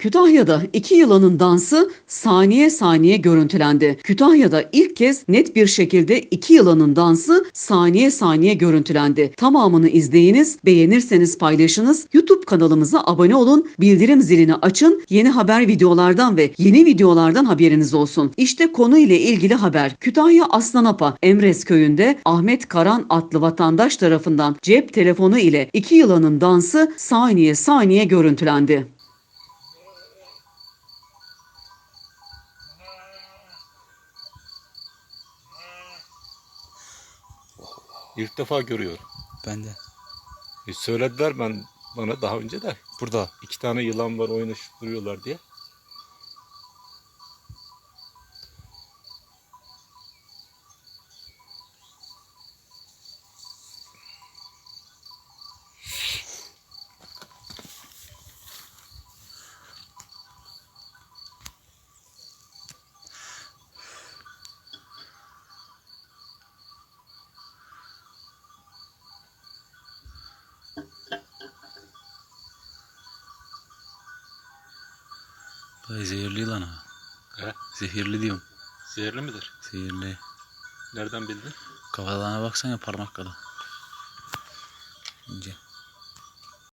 Kütahya'da iki yılanın dansı saniye saniye görüntülendi. Kütahya'da ilk kez net bir şekilde iki yılanın dansı saniye saniye görüntülendi. Tamamını izleyiniz, beğenirseniz paylaşınız, YouTube kanalımıza abone olun, bildirim zilini açın, yeni haber videolardan ve yeni videolardan haberiniz olsun. İşte konu ile ilgili haber. Kütahya Aslanapa, Emres köyünde Ahmet Karan adlı vatandaş tarafından cep telefonu ile iki yılanın dansı saniye saniye görüntülendi. İlk defa görüyorum. Ben de. E, söylediler ben bana daha önce de Burada. iki tane yılan var oynaşıp duruyorlar diye. Dayı zehirli yılan ha. He? Zehirli diyorum. Zehirli midir? Zehirli. Nereden bildin? Kafalarına baksana parmak kadar. İnce.